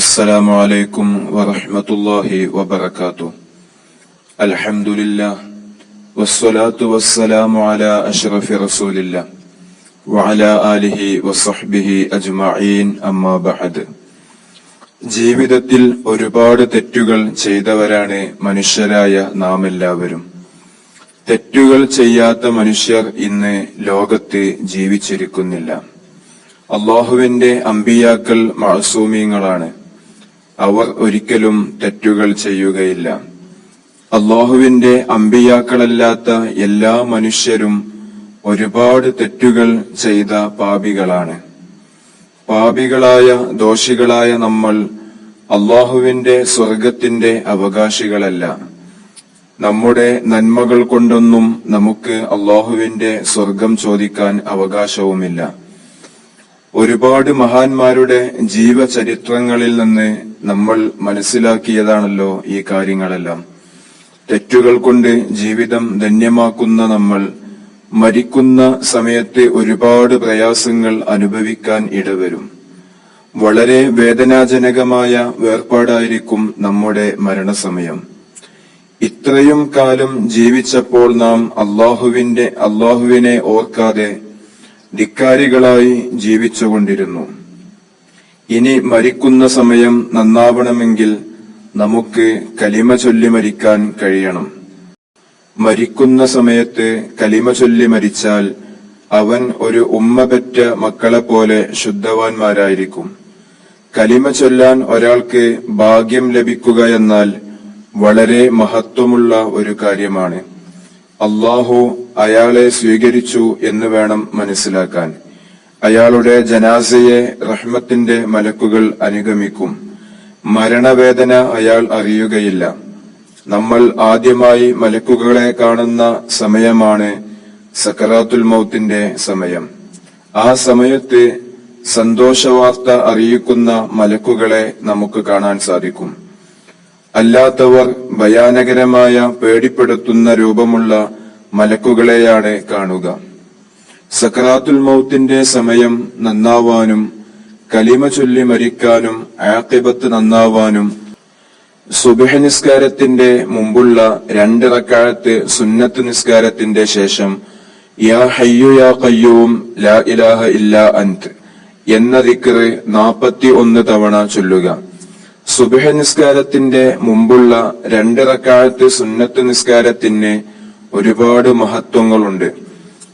السلام عليكم ورحمة الله وبركاته الحمد لله والصلاة والسلام على أشرف رسول الله وعلى آله وصحبه أجمعين أما بعد ജീവിതത്തിൽ ഒരുപാട് തെറ്റുകൾ ചെയ്തവരാണ് മനുഷ്യരായ നാം എല്ലാവരും തെറ്റുകൾ ചെയ്യാത്ത മനുഷ്യർ ഇന്ന് ലോകത്ത് ജീവിച്ചിരിക്കുന്നില്ല അള്ളാഹുവിന്റെ അമ്പിയാക്കൾ മാസൂമിയങ്ങളാണ് അവർ ഒരിക്കലും തെറ്റുകൾ ചെയ്യുകയില്ല. അള്ളാഹുവിന്റെ അമ്പിയാക്കളല്ലാത്ത എല്ലാ മനുഷ്യരും ഒരുപാട് തെറ്റുകൾ ചെയ്ത പാപികളാണ്. പാപികളായ ദോഷികളായ നമ്മൾ അള്ളാഹുവിന്റെ സ്വർഗത്തിന്റെ അവകാശികളല്ല. നമ്മുടെ നന്മകൾ കൊണ്ടൊന്നും നമുക്ക് അള്ളാഹുവിന്റെ സ്വർഗം ചോദിക്കാൻ അവകാശവുമില്ല. ഒരുപാട് മഹാന്മാരുടെ ജീവചരിത്രങ്ങളിൽ നിന്ന് നമ്മൾ മനസ്സിലാക്കിയതാണല്ലോ ഈ കാര്യങ്ങളെല്ലാം. തെറ്റുകൾ കൊണ്ട് ജീവിതം ധന്യമാക്കുന്ന നമ്മൾ മരിക്കുന്ന സമയത്ത് ഒരുപാട് പ്രയാസങ്ങൾ അനുഭവിക്കാൻ ഇടവരും. വളരെ വേദനാജനകമായ വേർപാടായിരിക്കും നമ്മുടെ മരണസമയം. ഇത്രയും കാലം ജീവിച്ചപ്പോൾ നാം അള്ളാഹുവിന്റെ അള്ളാഹുവിനെ ഓർക്കാതെ ധിക്കാരികളായി ജീവിച്ചുകൊണ്ടിരുന്നു. ഇനി മരിക്കുന്ന സമയം നന്നാവണമെങ്കിൽ നമുക്ക് കലിമ ചൊല്ലി മരിക്കാൻ കഴിയണം. മരിക്കുന്ന സമയത്ത് കലിമ ചൊല്ലി മരിച്ചാൽ അവൻ ഒരു ഉമ്മ പെറ്റ മക്കളെ പോലെ ശുദ്ധവാന്മാരായിരിക്കും. കലിമ ചൊല്ലാൻ ഒരാൾക്ക് ഭാഗ്യം ലഭിക്കുക എന്നാൽ വളരെ മഹത്വമുള്ള ഒരു കാര്യമാണ്. അള്ളാഹു അയാളെ സ്വീകരിച്ചു എന്ന് വേണം മനസ്സിലാക്കാൻ. അയാളുടെ ജനാസയെ റഹ്മത്തിന്റെ മലക്കുകൾ അനുഗമിക്കും. മരണവേദന അയാൾ അറിയുകയില്ല. നമ്മൾ ആദ്യമായി മലക്കുകളെ കാണുന്ന സമയമാണ് സക്കറാത്തുൽ മൗത്തിന്റെ സമയം. ആ സമയത്ത് സന്തോഷവാർത്ത അറിയിക്കുന്ന മലക്കുകളെ നമുക്ക് കാണാൻ സാധിക്കും. അല്ലാത്തവർ ഭയാനകരമായ പേടിപ്പെടുത്തുന്ന രൂപമുള്ള മലക്കുകളെയാണ് കാണുക. സക്രാത്തുൽ മൗത്തിന്റെ സമയം നന്നാവാനും കലിമ ചൊല്ലി മരിക്കാനും ആക്കിബത്ത് നന്നാവാനും സുബഹ നിസ്കാരത്തിന്റെ മുമ്പുള്ള രണ്ട് റക്കാഴത്ത് സുന്നത്ത് നിസ്കാരത്തിന്റെ ശേഷം യാ ഹയ്യു യാ കയ്യൂം ലാ ഇലാഹ ഇല്ലാ അന്ത് എന്ന ദിക്കറ് നാപ്പത്തി ഒന്ന് തവണ ചൊല്ലുക. സുബഹ നിസ്കാരത്തിന്റെ മുമ്പുള്ള രണ്ട് റക്കാഴത്ത് സുന്നത്ത് നിസ്കാരത്തിന് ഒരുപാട് മഹത്വങ്ങളുണ്ട്.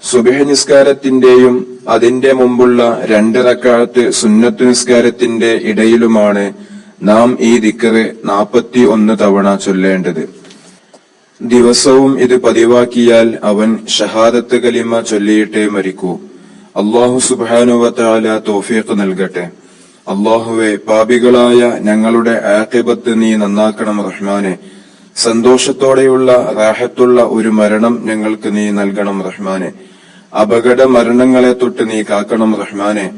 സുബഹ നിസ്കാരത്തിന്റെയും അതിന്റെ മുമ്പുള്ള രണ്ട് റക്കാഴത്ത് സുന്നത്ത് നിസ്കാരത്തിന്റെ ഇടയിലുമാണ് നാം ഈ ദിക്കറ് നാപ്പത്തി ഒന്ന് തവണ ചൊല്ലേണ്ടത്. ദിവസവും ഇത് പതിവാക്കിയാൽ അവൻ ഷഹാദത്ത് കലിമ ചൊല്ലിയിട്ടേ മരിക്കൂ. അള്ളാഹു സുബാനുവത്താല തോഫിയത്ത് നൽകട്ടെ. അള്ളാഹുവെ പാപികളായ ഞങ്ങളുടെ ആക്കിബത്ത് നീ നന്നാക്കണം റഹ്മാനെ. സന്തോഷത്തോടെയുള്ള റാഹത്തുള്ള ഒരു മരണം ഞങ്ങൾക്ക് നീ നൽകണം റഹ്മാനെ. അപകട മരണങ്ങളെ തൊട്ട് നീ കാക്കണം റഹ്മാനെ.